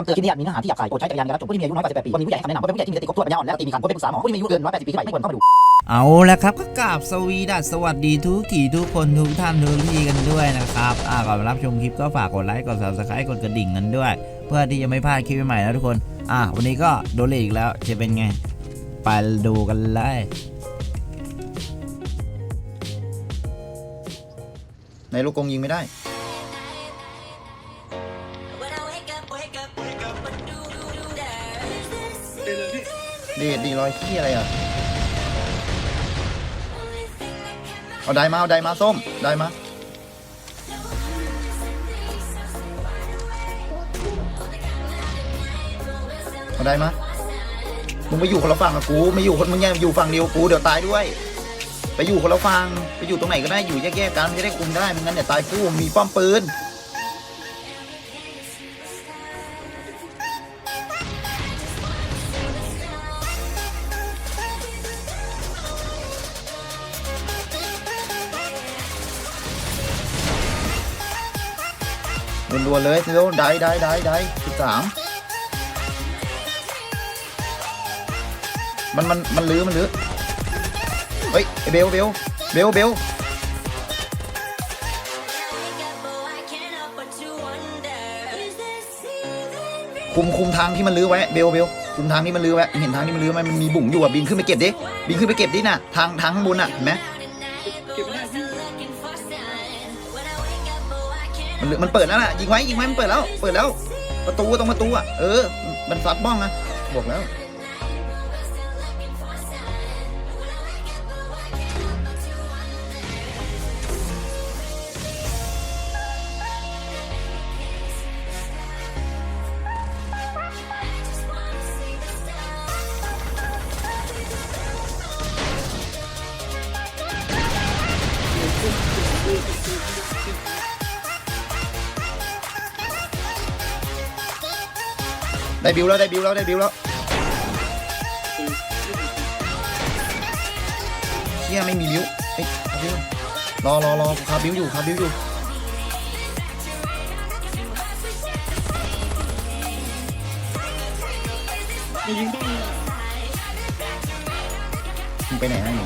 คำเตือนคลิปนี้อาจมีเนื้อหาที่หยาบคายโปรดใช้จักรยานในการรับชมผู้ที่มีอายุน้อยกว่า18ปีควรมีผู้ใหญ่ให้คำแนะนำว่าเป็นผู้ใหญ่ที่มีสติครบถ้วนปัญญาอ่อนและตีมีคันควรเป็นปรึกษาหมอผู้ที่มีอายุเกิน180ปีขึ้นไปไม่ควรเข้ามาดูเอาละครับก็กราบสวีดัสสวัสดีทุกที่ทุกคนทุกท่านทุกที่กันด้วยนะครับอ่าก่อนรับชมคลิปก็ฝากกดไลค์กด subscribe กดกระดิ่งกันด้วย เพื่อที่จะไม่พลาดคลิปใหม่ๆนะทุกคนอ่าวันนี้ก็โดนเลทอีกแล้วจะเป็นไง ไปดูกันเลยในลูกกงยิงไม่ได้ เดดดีรอยขี้อะไรอะ เอาได้มา เอาได้มาส้ม ได้มา เอาได้มา มึงไปอยู่คนละฝั่งกับกู ไม่อยู่คนมึงแย่อยู่ฝั่งเดียวกูเดี๋ยวตายด้วย ไปอยู่คนละฝั่ง ไปอยู่ตรงไหนก็ได้อยู่แยกๆกันจะได้คุมได้ไม่งั้นเดี๋ยวตายคู่มีป้อมปืน เลยเร็วได้ได้ได้ได้สิบสามมันมันมันลื้อมันลื้อเฮ้ยเบลเบลเบลเบลคุมคุมทางที่มันลื้อไว้เบลเบลคุมทางที่มันลื้อไว้เห็นทางที่มันลื้อไหมมันมีบุ๋งอยู่อะบินขึ้นไปเก็บดิบินขึ้นไปเก็บดิน่ะทางทางข้างบนอะเห็นไหม มันลื้อมันเปิดแล้วน่ะยิงไว้ยิงไว้มันเปิดแล้ว เปิดแล้ว ประตูตรงประตูอะเออ มันซัดบ้องนะบอกแล้ว ได้บิวแล้วได้บิวแล้วได้บิวแล้วเชี่ยไม่มีบิวเอ้ยบิวรอรอรอคาบิวอยู่คาบิวอยู่มึงไปไหนนะหนู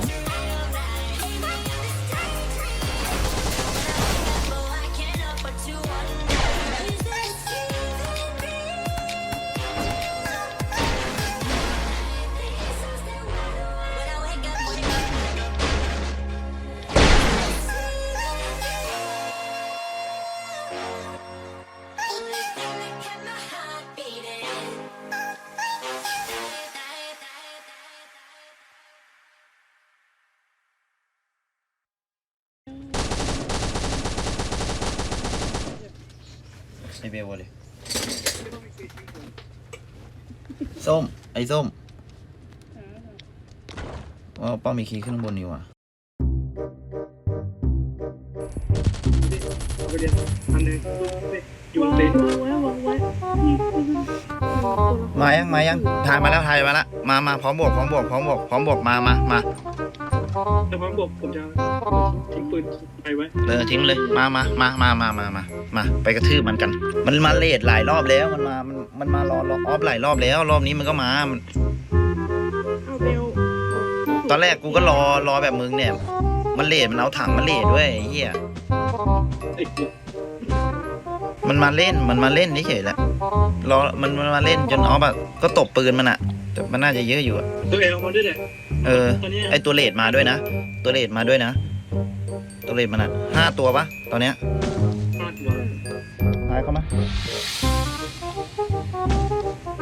ส้ม ไอส้มว่าป้ามีคีย์ขึ้นข้างบนนี่ว่ะไปเรียนอันหนึงอยู่เต็นมายังมายังถ่ายมาแล้วถ่ายมาแล้วมามาพร้อมบวกพร้อมบวกพร้อมบวกพร้อมบวกมามามาแต่พร้อมบอกผมจะทิ้งปืนไปไว้ เออทิ้งเลยมามามามามามามา มาไปกระทืบมันกัน มันมาเลทหลายรอบแล้วมันมา มันมันมารอรอออฟหลายรอบแล้ว รอบนี้มันก็มามันเอาเบลตอนแรกกูก็รอรอแบบมึงเนี่ย มันเลทมันเอาถังมาเลทด้วยไอ้เฮียไอ้กูมันมาเล่นมันมาเล่นเฉยๆแหละรอมันมันมาเล่นจนออฟอะก็ตบปืนมันอะแต่มันน่าจะเยอะอยู่อะตัวเองมาด้วยแหละเออตอนนี้ไอตัวเลดมาด้วยนะ ตัวเลดมาด้วยนะ ตัวเลดมันอะห้าตัวปะตอนเนี้ยพลาดหัวตายเข้ามา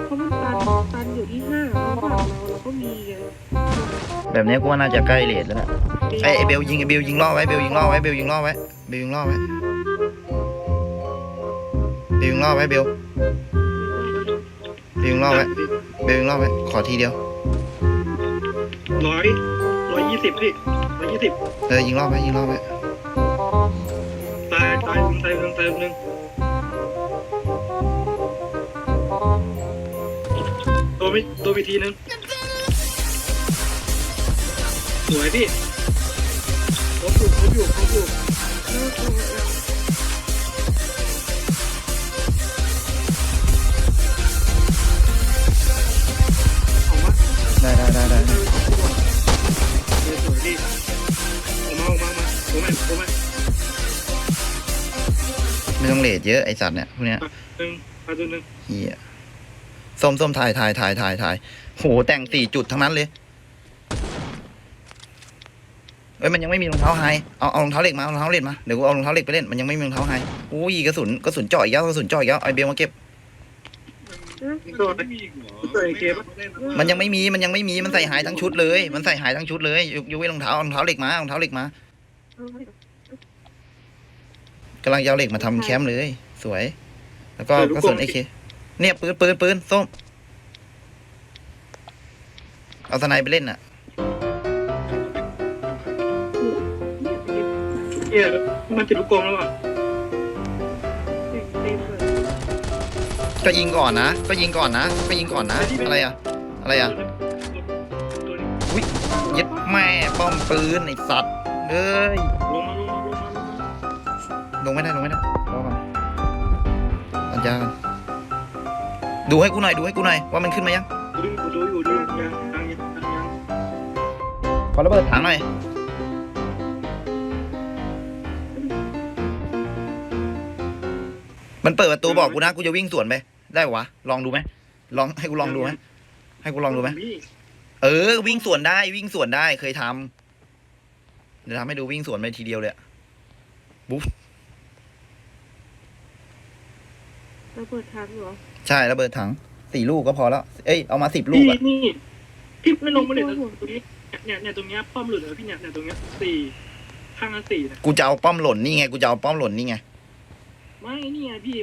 เขามันตันตันอยู่ที่ห้าเขาผ่านเราเราก็มีไงแบบเนี้ยกูว่าน่าจะใกล้เลดแล้วแหละไอไอเบลยิงไอเบลยิงล่อไว้เบลยิงล่อไว้เบลยิงล่อไว้เบลยิงล่อไว้เบลยิงล่อไว้เบลเบลยิงล่อไว้เบลยิงล่อไว้ขอทีเดียวร้อยร้อยยี่สิบพี่ร้อยยี่สิบเออยิงล่อไว้ยิงล่อไว้ตายตายหนึ่งตายหนึ่งตายหนึ่ง ไปตัวไปทีนึงสวยพี่ครบอยู่ครบอยู่ครบอยู่อาวะได้ได้ได้ได้สวยพี่เอามาเอามามาโอ้แม่โอ้ม่ไม่ต้องเลทเยอะไอสัตว์เนี่ยพวกเนี้ยหนึ่งพัวหนึ่งเฮีย ส้มส้มถ่ายถ่ายถ่ายถ่ายถ่ายโหแต่งสี่จุดทั้งนั้นเลยเอ้ยมันยังไม่มีรองเท้าไฮเอาเอารองเท้าเหล็กมาเอารองเท้าเหล็กมาเดี๋ยวกูเอารองเท้าเหล็กไปเล่นมันยังไม่มีรองเท้าไฮอุ้ยกระสุนกระสุนเจ่อยอีกแล้วกระสุนเจ่อยอีกแล้วไอเบลมาเก็บตัวตัวไอเคปะมันยังไม่มีมันยังไม่มีมันใส่หายทั้งชุดเลย มันใส่หายทั้งชุดเลยยกยกเว้นรองเท้ารองเท้าเหล็กมารองเท้าเหล็กมากำลังจะเอาเหล็กมาทำแคมป์เลย สวย แล้วก็กระสุนไอเค เนี่ยปืนปืนปืนส้ม เอาสไนไปเล่นน่ะเนี่ยมันติดลูกกรงแล้วอะก็ยิงก่อนนะ ก็ยิงก่อนนะ ก็ยิงก่อนนะ อะไรอะอะไรอะตัวนี้ยึดแม่ป้อมปืนไอสัตว์เอ้ยลงมาลงมาลงมาลงมาลงไม่ได้ลงไม่ได้รอก่อนอัญญากัน ดูให้กูหน่อยดูให้กูหน่อยว่ามันขึ้นมายังดูอยู่ดูอยู่ดูยังยังยังยังขอระเบิดถังหน่อยมันเปิดประตูบอกกูนะกูจะวิ่งสวนไปได้วะลองดูไหมลองให้กูลองดูไหมให้กูลองดูไหมเออ วิ่งสวนได้วิ่งสวนได้เคยทำเดี๋ยวทำให้ดูวิ่งสวนไปทีเดียวเลยอะ ระเบิดทันเหรอใช่ระเบิดถังสี่ลูกก็พอแล้ว เอ้ยเอามาสิบลูพี่กอะนี่พี่ไม่ลงมาเลยนะตรงนี้เนี่ยเนี่ยตรงเนี้ยป้อมหลุดเลยพี่เนี่ยเนี่ยตรงเนี้ยสี่ข้างละสี่นะกูจะเอาป้อมหล่นนี่ไงกูจะเอาป้อมหล่นนี่ไงไม่นี่ไงพี่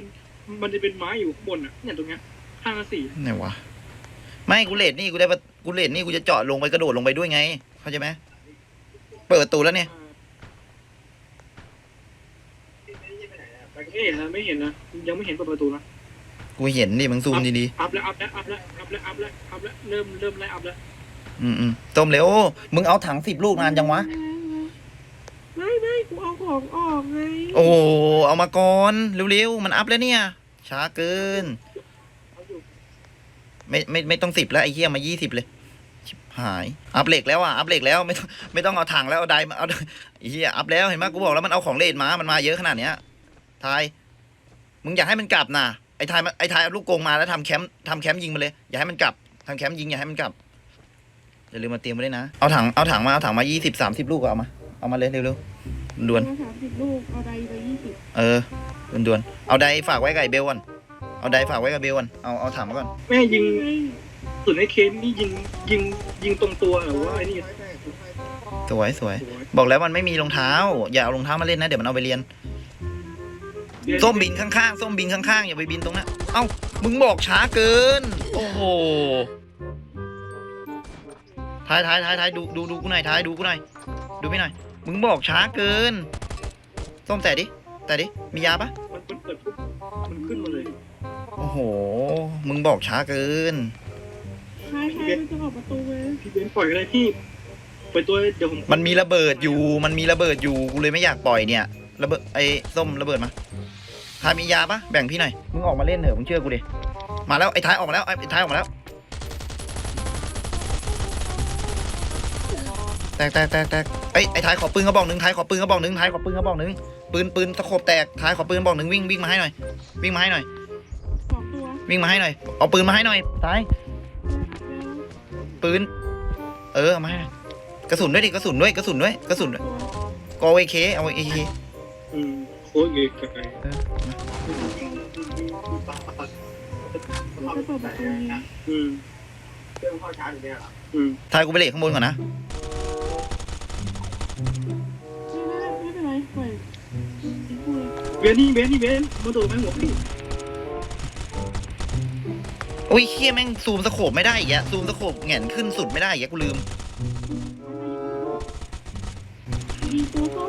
มันจะเป็นไม้อยู่ข้างบนอะเนี่ยตรงเนี้ยข้างละสี่ไหนวะไม่กูเลดนี่กูได้ปะกูเลดนี่กูจะเจาะลงไปกระโดดลงไปด้วยไง เข้าใจไหมเปิดประตูแล้วเนี่ย ไม่เห็นนะไม่เห็นนะยังไม่เห็นเปิดประตูนะ กูเห็นนี่มึงซูมดีอัพแล้วอัพแล้วอัพแล้วอัพแล้วอัพแล้วอัพแล้วเริ่มเริ่มไล่อัพแล้วๆอืมอืมต้มเร็วมึงเอาถังสิบลูกนานจังวะ ไม่ไม่กูเอาของออกไงโอ้เอามาก่อนเร็วๆมันอัพแล้วเนี่ย ช้าเกินไม่ไม่ไม่ต้องสิบแล้วไอ้เหี้ยมายี่สิบเลยชิบหาย อัพเหล็กแล้วอะอัพเหล็กแล้วไม่ต้องไม่ต้องเอาถังแล้วเอาไดมาเอาไอ้เหี้ยอัพแล้วเห็นไหมกูบอกแล้วมันเอาของเลดมา มันมาเยอะขนาดเนี้ยทายมึงอยากให้มันกลับนะ ไอ้ทายมันไอ้ทายเอาลูกกรงมาแล้วทำแคมป์ทำแคมป์ยิงมาเลย อย่าให้มันกลับทำแคมป์ยิงอย่าให้มันกลับอย่าลืมมาเตรียมไว้ด้วยนะ เอาถังเอาถังมาเอาถังมายี่สิบสามสิบลูกก็เอามา เอามาเลยเร็วๆด่วนสามสิบลูกเอาใดไปยี่สิบๆเออด่วนๆเอาไดฝากไว้กับไอ้เบลก่อนเอาไดฝากไว้กับเบลก่อนเอาเอาถังมาก่อน แม่ยิงไงส่วนไอ้เคนนี่ยิงยิงยิงตรงตัวหรือว่าไอ้นี่สวยสวย บอกแล้วมันไม่มีรองเท้า อย่าเอารองเท้ามาเล่นนะ เดี๋ยวมันเอาไปเรียน ส้มบินข้างๆส้มบินข้างๆอย่าไปบินตรงนั้นเอ้ามึงบอกช้าเกิน โอ้โหท้ายท้ายท้ายท้ายดูดูดูกูหน่อยท้ายดูกูหน่อยดูไม่หน่อยมึงบอกช้าเกินส้มแต่ดิแต่ดิมียาปะมันมันเปิดปุ๊บมันขึ้นมาเลยโอ้โห มึงบอกช้าเกินใช่ใช่มันจะออกประตูเลยพี่เบนปล่อยอะไรพี่ปล่อยตัวเดี๋ยวผมมันมีระเบิดอยู่ มันมีระเบิดอยู่ กูเลยไม่อยากปล่อยเนี่ย ระเบิดไอ้ส้มระเบิดมา ทายมียาปะแบ่งพี่หน่อย มึงออกมาเล่นเถอะ มึงเชื่อกูดิ มาแล้วไอ้ท้ายออกมาแล้วไอ้ท้ายออกมาแล้ว แตกแตกแตกแตกไอ้ไอ้ท้ายขอปืนกระบอกหนึ่งท้ายขอปืนกระบอกหนึ่งท้ายขอปืนกระบอกหนึ่งปืนปืนตะโขบแตกท้ายขอปืนกระบอกหนึ่งวิ่งวิ่งมาให้หน่อย วิ่งมาให้หน่อย วิ่งมาให้หน่อย เอาปืนมาให้หน่อยท้ายปืน เออเอามาให้หน่อยกระสุนด้วยดิกระสุนด้วยกระสุนด้วยกระสุนด้วยกอเอเคเอาเอเคอืม โค้ดเกย์ไกลมันจะเปิดประตูนี้อืมอืมทายกูไปเลทข้างบนก่อนนะ ไม่ไม่ไม่เป็นไรปล่อยทิ้งกูเลยเบนนี่เบนนี่เบนมาโดนแม่หัวพี่โอ้ยเคียแม่งซูมสโคปไม่ได้อีกอะซูมสโคปแหงนขึ้นสุดไม่ได้อีกอะกูลืม ยิงตัวส้ม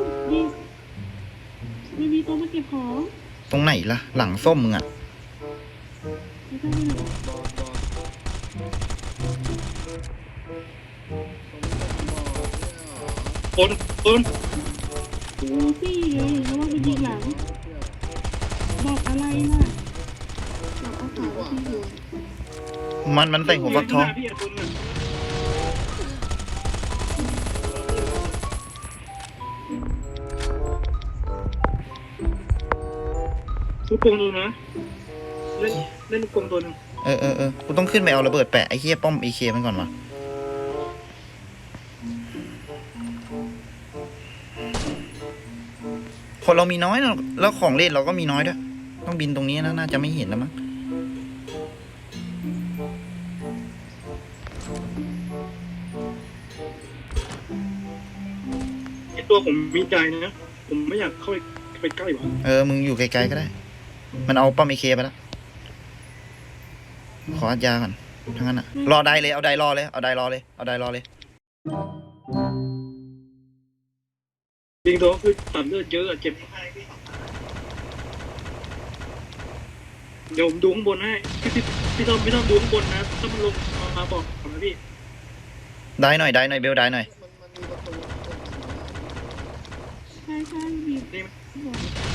ยิงไม่มีตัวมาเก็บของตรงไหนล่ะ หลังส้มมึงอะไม่ใช่ได้คนคนดูสิไงเพระว่ามันยิงหลัง บอกอะไรล่ะบอกเอาขาที่อยู่มันมันใส่หัวฟักทอง พี่อะคนน่ กกลมตัวนะเล่นเล่นกกลมตัวหนึงเออเออเออกูต้องขึ้นไปเอาระเบิดแปะไอ้เหี้ยป้อมเอเคมันก่อนวะคนเรามีน้อยนะแล้วของเล่นเราก็มีน้อยด้วย ต้องบินตรงนี้นะน่าจะไม่เห็นแล้วมั้งไอตัวผมมีใจนะ ผมไม่อยากเข้าไปไปใกล้หรอกเออ มึงอยู่ไกลๆก็ได้ มันเอาป้อมเอเคไปแล้ว ขออัดยาก่อนทั้งนั้นอะรอได้เลย เอาได้รอเลย เอาได้รอเลย เอาได้รอเลย จริงตัวก็คือตัดเลือดเยอะอะเจ็บเดี๋ยวผมดูข้างบนให้พี่พี่พี่ต้อมพี่ต้อมดูข้างบนนะถ้ามันลงมามาบอกผมนะพี่ได้หน่อยได้หน่อยเบลได้หน่อย ใช่ใช่มีบอก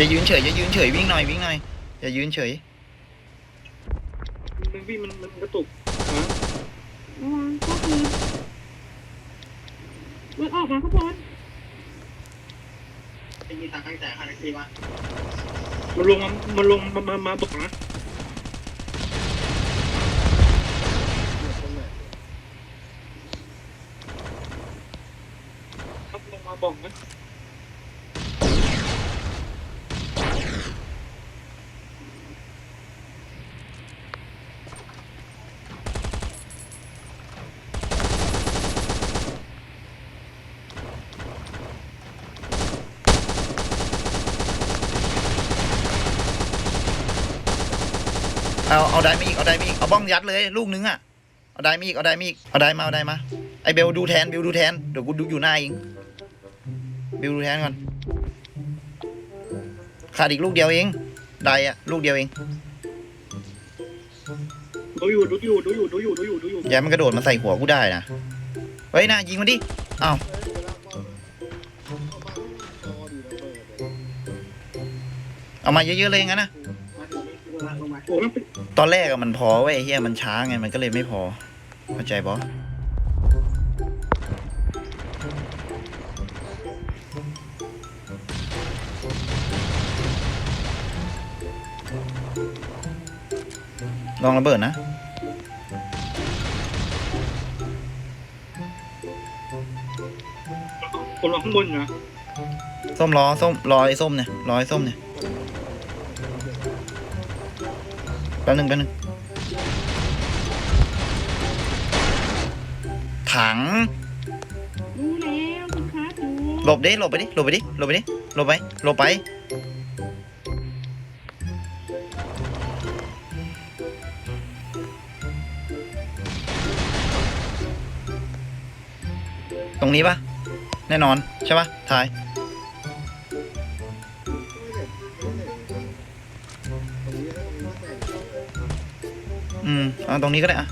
อย่ายืนเฉยอย่ายืนเฉยวิ่งหน่อยวิ่งหน่อยอย่ายืนเฉยมันพี่มันมันกระตุกฮะระวังก็คือมันออกมาข้างบนมันลงมามันลงมามามาบอกนะลงมาบอกนะ เอาเอาได้มาอีกเอาได้มาอีกเอาบ้องยัดเลย ลูกนึงอะเอาได้มาอีกเอาได้มาอีกเอาได้มาเอาได้มาไอเบลดูแทนเบลดูแทนเดี๋ยวกูดูอยู่หน้าเองเบลดูแทนก่อนขาดอีกลูกเดียวเอง ได้อะลูกเดียวเองดูอยู่ดูอยู่ดูอยู่ดูอยู่ดูอยู่ดูอยู่อย่ามันกระโดดมาใส่หัวกูได้นะเฮ้ยนะยิงมันดิอ้าวเอามาเยอะๆเลยงั้นนะ โอ้มันเป็นตอนแรกอะมันพอเว้ยไอ้เฮียมันช้าไงมันก็เลยไม่พอ เข้าใจบอลองระเบิดนะคนรอข้างบนอยู่นะส้มรอส้มรอไอ้ส้มเนี่ยรอไอ้ส้มเนี่ย ป๊บหนึงแป๊บหนึงถัง รู้แล้วคุณคะดูหลบดิหลบไปดิหลบไปดิหลบไปดิหลบไปหลบไป ตรงนี้ปะแน่นอน ใช่ปะทาย อืมเอาตรงนี้ก็ได้อะ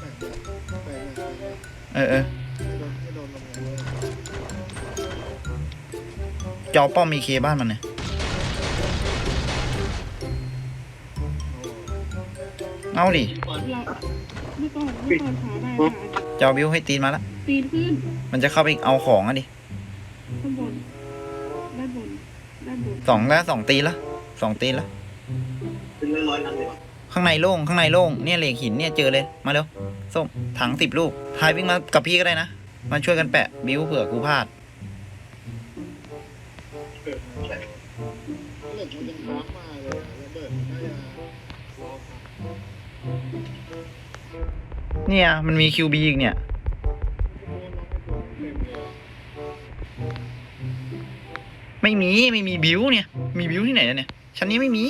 เออเออจอป้อมมีเคบ้านมันเนี่ยเอาดิเราเมื่อก่อนเมื่อก่อนขาได้ค่ะจอบิวให้ตีนมาแล้วตีนขึ้นมันจะเข้าไปเอาของอะดิข้างบนด้านบนด้านบนสองแล้วสองตีนละสองตีนละข้าง ในโล่งข้างในโล่งเนี่ยเหล็กหินเนี่ยเจอเลยมาเร็วส้มถังสิบลูกทายวิ่งมากับพี่ก็ได้นะมาช่วยกันแปะบิวเผื่อกูพลาดเนี่ยมันมีคิวบีอีกเนี่ยไม่มีไม่มีบิวเนี่ย มีบิวที่ไหนเนี่ยชั้นนี้ไม่มี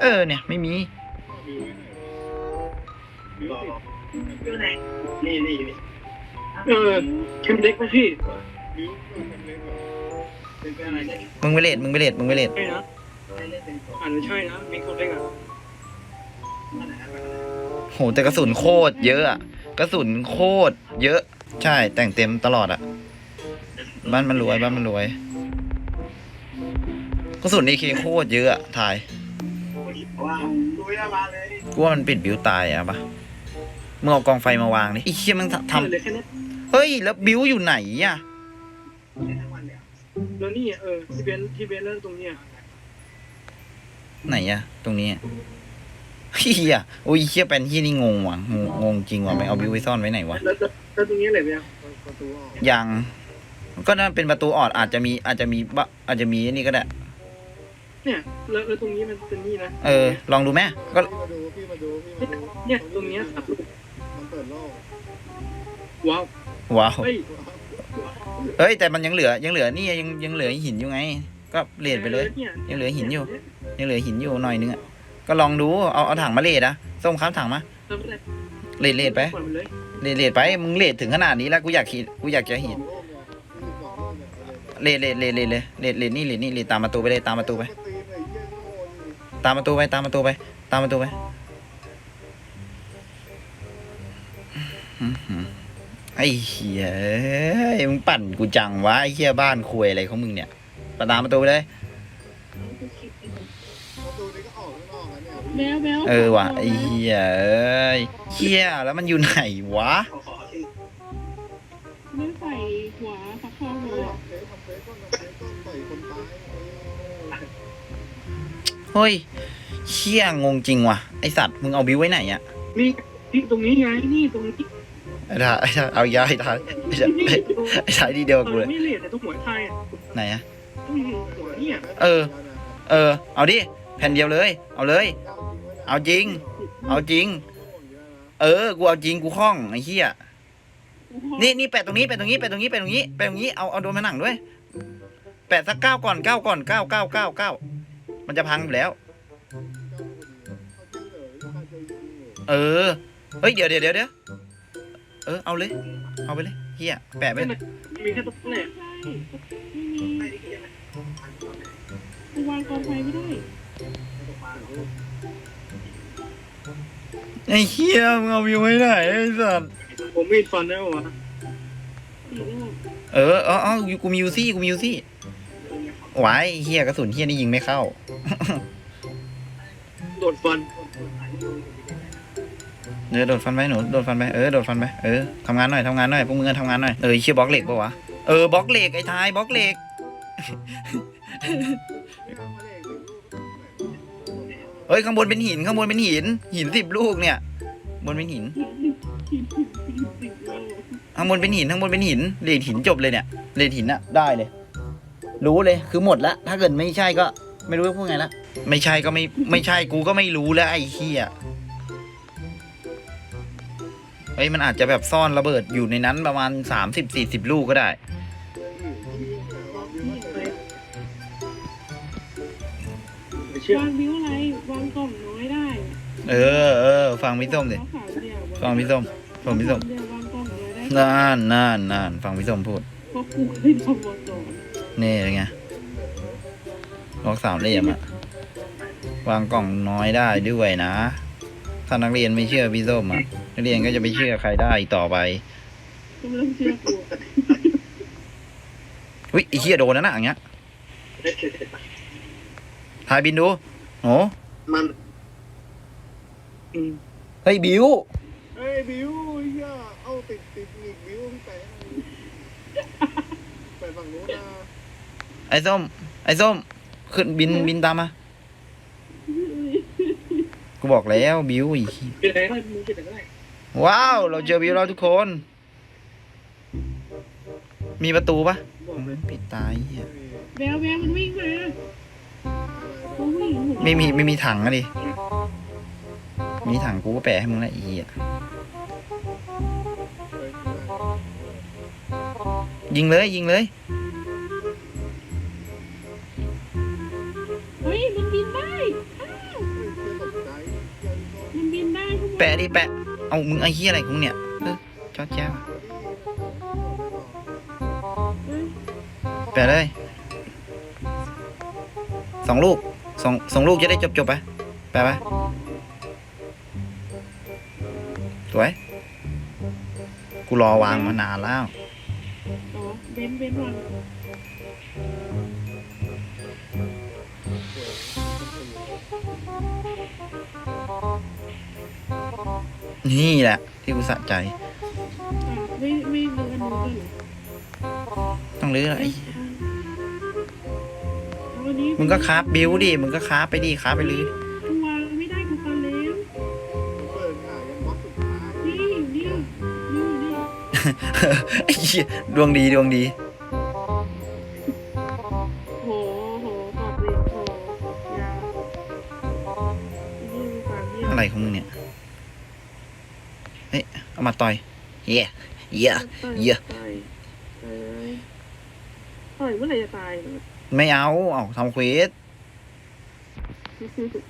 เออเนี่ยไม่มีเออเข็มเล็กไหมพี่มึงไปเลดมึงไปเลดมึงไปเลดใช่นะอาจจะใช่นะมีคนเล็กอะโหแต่กระสุนโคตรเยอะอะกระสุนโคตรเยอะ ใช่แต่งเต็มตลอดอะบ้านมันรวยบ้านมันรวยกระสุนนี่เคโคตรเยอะอะถ่าย กูว่ามันปิดบิวตายอะปะมึงเอากองไฟมาวางดิไอ้เชี่ยมึงทำทเออเหลยแค่นี้ำเฮ้ย แล้วบิวอยู่ไหนอะแล้วนี่เออที่เบนที่เบนเล่นตรงเนี้ยไหนอะตรงนี้อะเฮียโอ้ยเฮียเป็นเฮียนี่งงว่ะงงงงจริงว่ะไม่เอาบิวไว้ซ่อนไว้ไหนวะแล้วแล้วแล้วตรงนี้อะไรเนี่ยยังก็น่าเป็นประตูออดอาจจะมีอาจจะมีบะอาจจะมีอันนี่ก็ได้ เนี่ยแล้วแล้วตรงนี้มันเป็นนี่นะเออ ลองดูไหมก็พี่มาดูพี่มาดูพี่มาดูเนี่ยตรงเนี้ยสับลูกมันเปิดโลกว้าวว้าวเฮ้ยเฮ้ยแต่มันยังเหลือยังเหลือนี่ยังยังเหลือหินอยู่ไง ก็เลดไปเลยนี่ยังเหลือหินอยู่ ยังเหลือหินอยู่หน่อยนึงอะก็ลองดูเอาเอาถังมาเลดอะส้มครับถังมาเริ่มแรกเลดเลดไปปล่อยมันเลยเลดเลดไปมึงเลดถึงขนาดนี้แล้วกูอยากหินกูอยากจะหินโลกเนี่ยยี่สิบสองโลกเนี่ยเอาเลยเลดเลดเลดเลดเลดนี่เลดนี่เลดตามประตูไปเลยตามประตูไป ตามประตูไปตามประตูไป ตามประตูไปอื้อหือไอ้เหี้ยเอ้ยมึงปั่นกูจังวะไอ้เหี้ยบ้านคุยอะไรของมึงเนี่ยไปตามประตูไปเลยประตูนี้ก็ออกข้างนอกแล้วเนี่ยแบลแบลเออว่ะไอ้เหี้ยเอ้ยเหี้ยแล้วมันอยู่ไหนวะ เออเฮ้ยเหี้ยงงจริงว่ะ ไอสัตว์มึงเอาบิวไว้ไหนอะนี่นี่ตรงนี้ไงนี่ตรงนี้ไอ้ทาไอ้ทาเอายาไอ้ทาไอ้ทาไอ้ทาที่เดียวกับกูเลยไม่เลทแต่ตรงหัวไทยอะไหนอะตรงหัวเนี่ยเออ เออ เอาดิ แผ่นเดียวเลย เอาเลย เอาจริง เอาจริง เออ กูเอาจริง กูคล่องไอ้เหี้ย นี่นี่แปะตรงนี้แปะตรงนี้แปะตรงนี้แปะตรงนี้แปะตรงนี้ เอาเอาโดนผนังด้วย แปะสักเก้าก่อนเก้าก่อนเก้าเก้าเก้าเก้า มันจะพังอยู่แล้ว เออ เฮ้ยเดี๋ยวเดี๋ยวเดี๋ยวเดี๋ยวเออ เอาเลย เอาไปเลยเฮียแปะไปเลยมีแค่ตรงนั้นแหละใช่ไม่มีกูวางกองไฟไม่ได้ไอ้เฮียมึงเอาวิวไว้ไหนไอ้สัสผมมีดฟันได้ปะวะสีโลกเออเอ๋อากูมียูซี่กูมียูซี่ ไว้เฮียกระสุนเฮียนี่ยิงไม่เข้า โดดฟันเออโดดฟันไปหนูโดดฟันไปเออโดดฟันไปเออทำงานหน่อยทำงานหน่อยพวกมึงก็ทำงานหน่อยเออเชี่ยบล็อกเหล็กปะวะเออบล็อกเหล็กไอ้ทายบล็อกเหล็กเฮ้ยข้างบนเป็นหินข้างบนเป็นหิน หินสิบลูกเนี่ย บนเป็นหินสิบโลข้างบนเป็นหินข้างบนเป็นหินเลดหินจบเลยเนี่ยเลดหินอะได้เลย รู้เลยคือหมดละถ้าเกิดไม่ใช่ก็ไม่รู้จะพูดไงละไม่ใช่ก็ไม่ไม่ใช่กูก็ไม่รู้แล้วไอ้เหี้ยเฮ้ยมันอาจจะแบบซ่อนระเบิดอยู่ในนั้นประมาณสามสิบสี่สิบลูกก็ได้ไม่เชื่อวางบิ้วอะไร วางกล่องน้อยได้เออเออฟังพี่ส้มดิขาวๆเดียวฟังพี่ส้มฟังพี่ส้มเดียววางกล่องน้อยได้น่านน่านน่านฟังพี่ส้มพูดเพราะกูเคยทำมาก่อ นนี่เป็นไงล็อกสามเหลี่ยมอะวางกล่องน้อยได้ด้วยนะ ถ้านักเรียนไม่เชื่อพี่ส้มอะนักเรียนก็จะไปเชื่อใครได้อีกต่อไปก็ไม่ต้องเชื่อกูอุ้ยไอ้เหี้ยโดนนะน่ะอย่างเงี้ยทายบินดูโอ้มันอืมเฮ้ยบิวเฮ้ยบิวเฮียเอาติดติดหนีบบิวพี่แปะไปฝั่งนู้นนะ ไอ้ส้ม ไอ้ส้ม ขึ้นบินบินตามมา กูบอกแล้วบิวอีกเป็นอะไรก็ได้มึงเป็นอะไรก็ได้ว้าว เราเจอบิวแล้วทุกคน มีประตูปะบอกเลยปิดตายเหี้ยแบลแบลมันวิ่งมาเขาวิ่งหัวไม่มีไม่มีถังอะดิ มีถังกูก็แปะให้มึงละอีอะยิงเลยยิงเลย แปะดิแปะ เอามึงไอ้เหี้ยอะไรของเนี่ยเออจอดแจ้วแปะเลยสองลูกสองสองลูกจะได้จบจบไปแปะไปสวย กูรอวางมานานแล้วเบนเบนวาง นี่แหละ ที่กูสะใจอะไม่ไม่เดินอันนู้นเลยเหรอต้องรื้ออะไรเอ้ยเอาวันนี้มึงก็คราฟบิวดิมึงก็คราฟไปดิคราฟไปเลยกูวางไม่ได้กูตอนเล็วเปิดหายันบล็อกสุดท้าย นี่นี่นี่นี่ ไอ้เหี้ยดวงดีดวงดี มาต่อยเหี้ยเหี้ยเหี้ยต่อยต่อยต่อยเมื่อไหร่จะตายเนี่ยไม่เอาเอาทำเควสเ